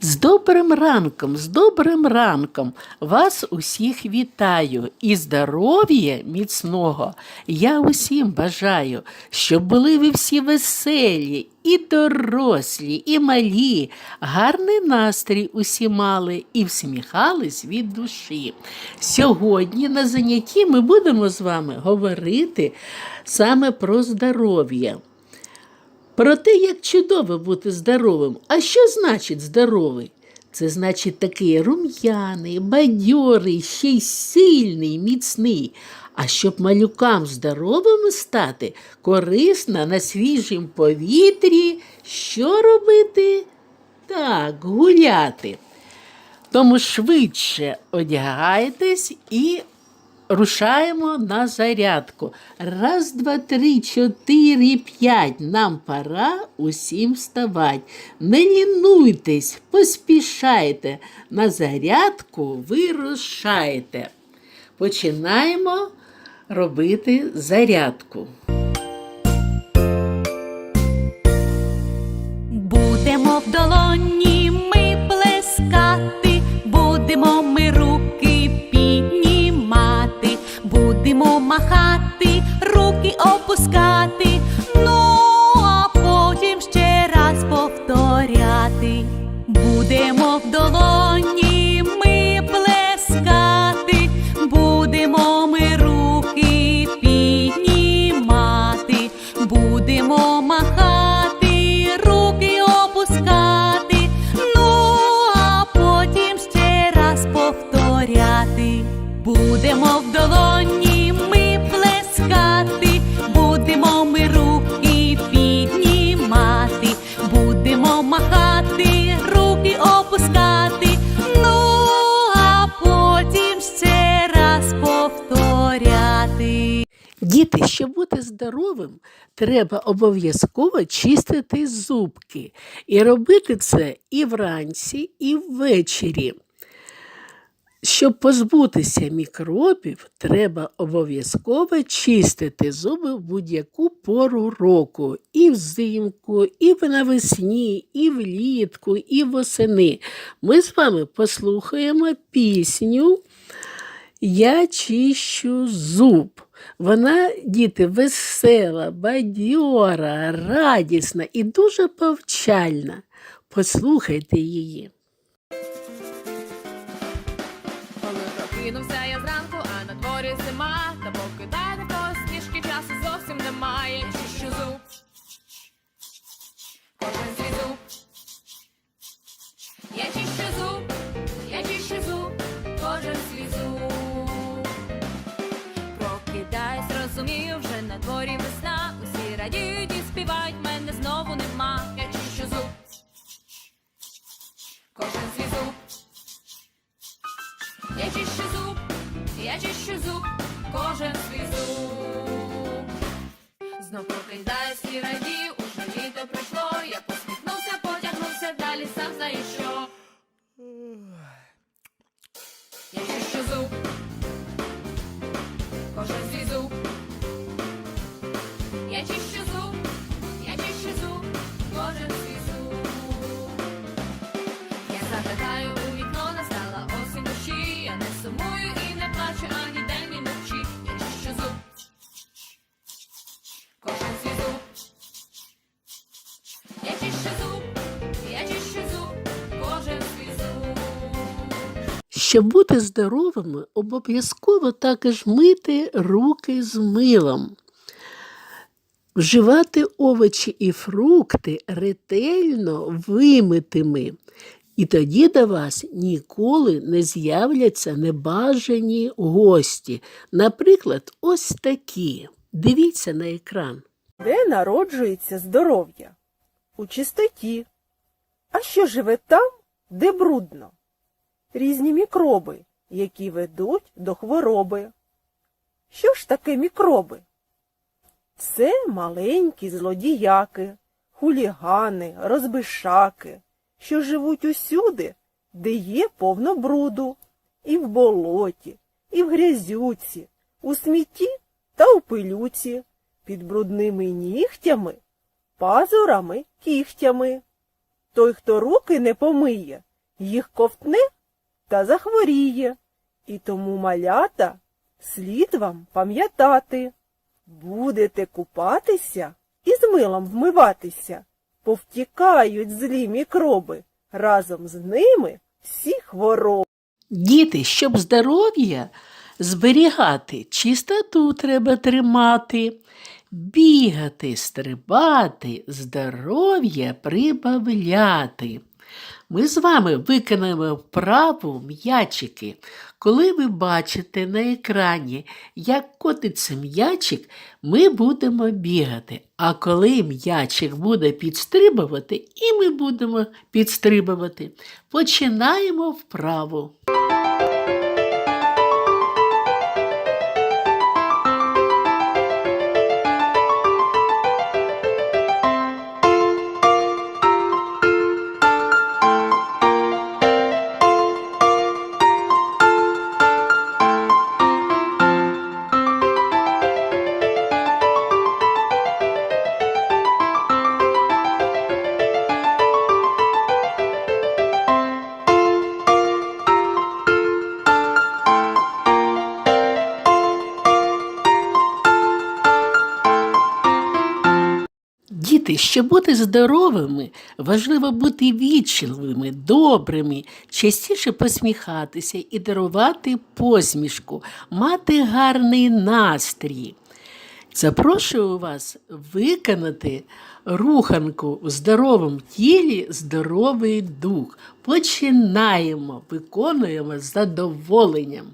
З добрим ранком, з добрим ранком вас усіх вітаю і здоров'я міцного я усім бажаю, щоб були ви всі веселі, і дорослі, і малі, гарний настрій усі мали і всміхались від душі. Сьогодні на занятті ми будемо з вами говорити саме про здоров'я. Про те, як чудово бути здоровим. А що значить здоровий? Це значить такий рум'яний, бадьорий, ще й сильний, міцний. А щоб малюкам здоровими стати, корисно на свіжім повітрі що робити? Так, гуляти. Тому швидше одягайтесь і рушаємо на зарядку. Раз, два, три, чотири, п'ять. Нам пора усім вставати. Не лінуйтесь, поспішайте. На зарядку ви рушаєте. Починаємо робити зарядку. Будемо в долоні щоб бути здоровим, треба обов'язково чистити зубки. І робити це і вранці, і ввечері. Щоб позбутися мікробів, треба обов'язково чистити зуби в будь-яку пору року. І взимку, і навесні, і влітку, і восени. Ми з вами послухаємо пісню Я чищу зуб. Вона, діти, весела, бадьора, радісна і дуже повчальна. Послухайте її. Коли прокинувся я зранку, а на дворі зима, та покидати дворі весна. Усі радіють і співають, мене знову нема. Я чищу зуб, кожен свій зуб. Я чищу зуб, я чищу зуб, кожен свій зуб. Знов прокидає і радію, Щоб бути здоровими, обов'язково також мити руки з милом. Вживати овочі і фрукти ретельно вимитими. І тоді до вас ніколи не з'являться небажані гості. Наприклад, ось такі. Дивіться на екран. Де народжується здоров'я? У чистоті. А що живе там, де брудно? Різні мікроби, які ведуть до хвороби. Що ж таке мікроби? Це маленькі злодіяки, хулігани, розбишаки, що живуть усюди, де є повно бруду, і в болоті, і в грязюці, у смітті та у пилюці, під брудними нігтями, пазурами, кігтями. Той, хто руки не помиє, їх ковтне та захворіє. І тому малята слід вам пам'ятати. Будете купатися і з милом вмиватися, повтікають злі мікроби, разом з ними всі хвороби. Діти, щоб здоров'я зберігати, чистоту треба тримати, бігати, стрибати, здоров'я прибавляти. Ми з вами виконаємо вправу м'ячики. Коли ви бачите на екрані, як котиться м'ячик, ми будемо бігати. А коли м'ячик буде підстрибувати, і ми будемо підстрибувати. Починаємо вправу. Діти, щоб бути здоровими, важливо бути вічливими, добрими, частіше посміхатися і дарувати посмішку, мати гарний настрій. Запрошую вас виконати руханку в здоровому тілі, здоровий дух. Починаємо, виконуємо з задоволенням.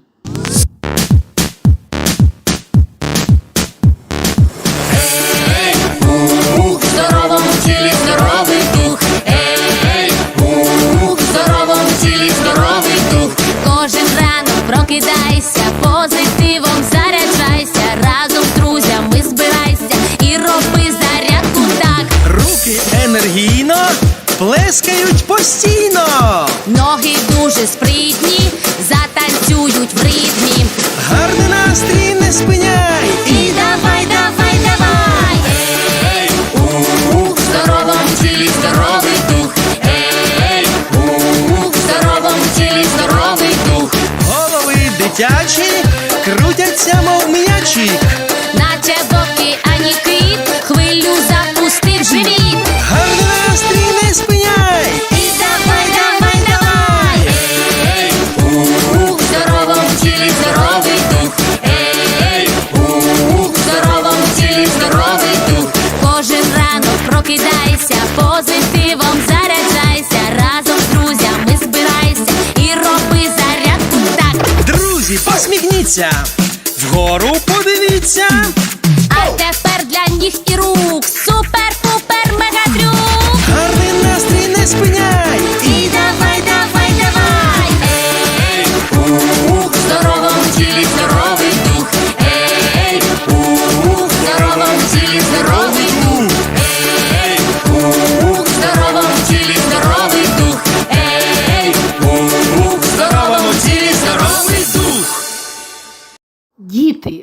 Плескають постійно. Ноги дуже спритні, затанцюють в ритмі. Гарний настрій не спиняй. Позитивом заряджайся, разом з друзями збирайся і роби зарядку так. Друзі, посміхніться. Вгору подивіться. А тепер для ніг і рук супер-пупер мегатрюк. Гарний настрій не спиняй.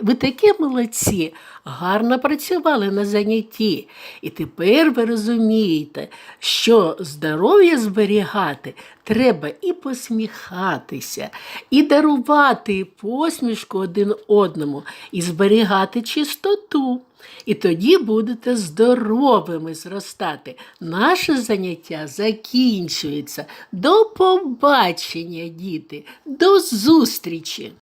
Ви такі молодці, гарно працювали на занятті. І тепер ви розумієте, що здоров'я зберігати треба і посміхатися, і дарувати посмішку один одному, і зберігати чистоту. І тоді будете здоровими зростати. Наше заняття закінчується. До побачення, діти, до зустрічі!